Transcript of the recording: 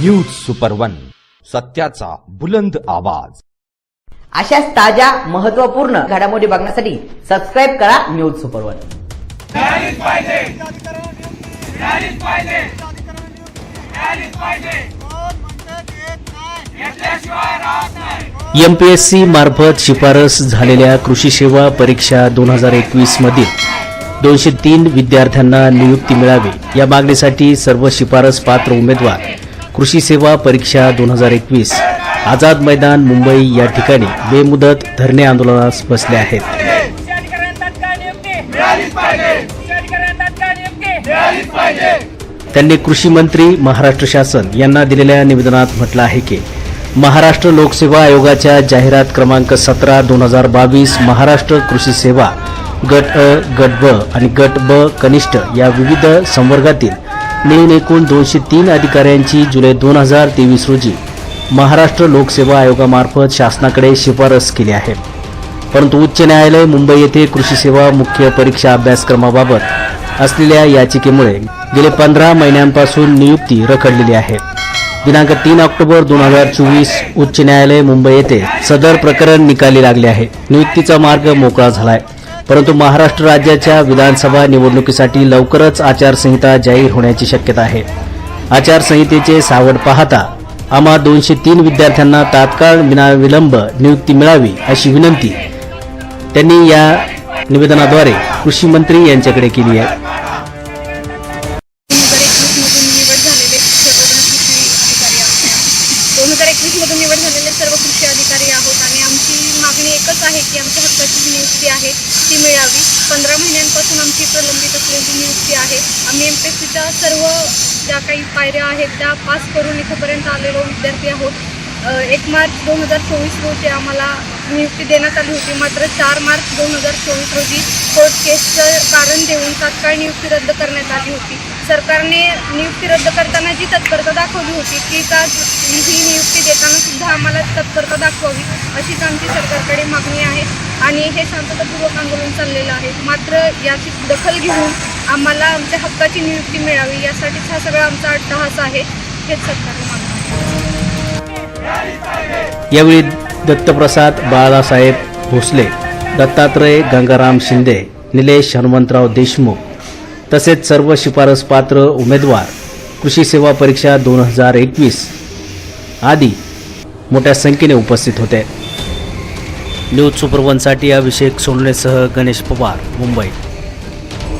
News super one सत्याचा बुलंद आवाज. अशाच ताज्या महत्त्वपूर्ण घडामोडी बघण्यासाठी सबस्क्राईब करा न्यूज सुपर वन एमपीएससी मार्फत शिफारस झालेल्या कृषी सेवा परीक्षा दोन हजार एकवीस मधील दोनशे तीन विद्यार्थ्यांना नियुक्ती मिळावी. या मागणीसाठी सर्व शिफारस पात्र उमेदवार कृषी सेवा परीक्षा दोन हजार एकवीस. आझाद मैदान मुंबई या ठिकाणी बेमुदत धरणे आंदोलनास बसले आहेत. त्यांनी कृषी मंत्री महाराष्ट्र शासन यांना दिलेल्या निवेदनात म्हटलं आहे की महाराष्ट्र लोकसेवा आयोगाच्या जाहिरात क्रमांक सतरा दोन हजार बावीस महाराष्ट्र कृषी सेवा गट अ गट ब आणि गट ब कनिष्ठ या विविध संवर्गातील मिळून एकूण दोनशे तीन अधिकाऱ्यांची जुलै दोन हजार तेवीस रोजी महाराष्ट्र लोकसेवा आयोगामार्फत शासनाकडे शिफारस केली आहे. परंतु उच्च न्यायालय मुंबई येथे कृषी सेवा मुख्य परीक्षा अभ्यासक्रमाबाबत असलेल्या याचिकेमुळे गेले पंधरा महिन्यांपासून नियुक्ती रखडलेली आहे. दिनांक तीन ऑक्टोबर दोन हजार चोवीस उच्च न्यायालय मुंबई येथे सदर प्रकरण निकाली लागले आहे. नियुक्तीचा मार्ग मोकळा झालाय. परंतु महाराष्ट्र राज्याच्या विधानसभा निवडणुकीसाठी लवकरच आचारसंहिता जाहीर होण्याची शक्यता आहे. आचारसंहितेचे सावड पाहता आम्हा दोनशे तीन विद्यार्थ्यांना तात्काळ विनाविलंब नियुक्ती मिळावी अशी विनंती त्यांनी या निवेदनाद्वारे कृषी मंत्री यांच्याकडे केली आहे. दोन हजार एकवीस मधून निवड झालेले सर्व कृषी अधिकारी आहोत आणि आमची मागणी एकच आहे की आमच्या हक्काची नियुक्ती आहे. ती मिळावी. पंधरा महिन्यांपासून आमची प्रलंबित असलेली नियुक्ती आहे. आम्ही एम पी एस सीच्या सर्व ज्या काही पायऱ्या आहेत त्या पास करून इथंपर्यंत आलेलो विद्यार्थी आहोत. एक मार्च दोन हजार चोवीस रोजी आम्हाला नियुक्ती देण्यात आली होती. मात्र चार मार्च दोन हजार चोवीस रोजी कोर्ट केसचं कारण देऊन तात्काळ नियुक्ती रद्द करण्यात आली होती. सरकारने नियुक्ती रद्द करताना जी तत्परता दाखवली होती ती का ही नियुक्ती देताना सुद्धा तत्परता दाखवावी अशीच आमची सरकारकडे मागणी आहे. आणि हे शांततापूर्वक आंदोलन चाललेलं आहे. मात्र याची दखल घेऊन आम्हाला आमच्या हक्काची नियुक्ती मिळावी यासाठीच हा सगळा आमचा अट्टहास आहे हेच सरकारला मागणी यावेळी दत्तप्रसाद बाळासाहेब भोसले दत्तात्रय गंगाराम शिंदे निलेश हनुमंतराव देशमुख तसेच सर्व शिफारस पात्र उमेदवार कृषी सेवा परीक्षा दोन हजार एकवीस आदी मोठ्या संख्येने उपस्थित होते. न्यूज सुपरवनसाठी अभिषेक सोनलेसह गणेश पवार मुंबई.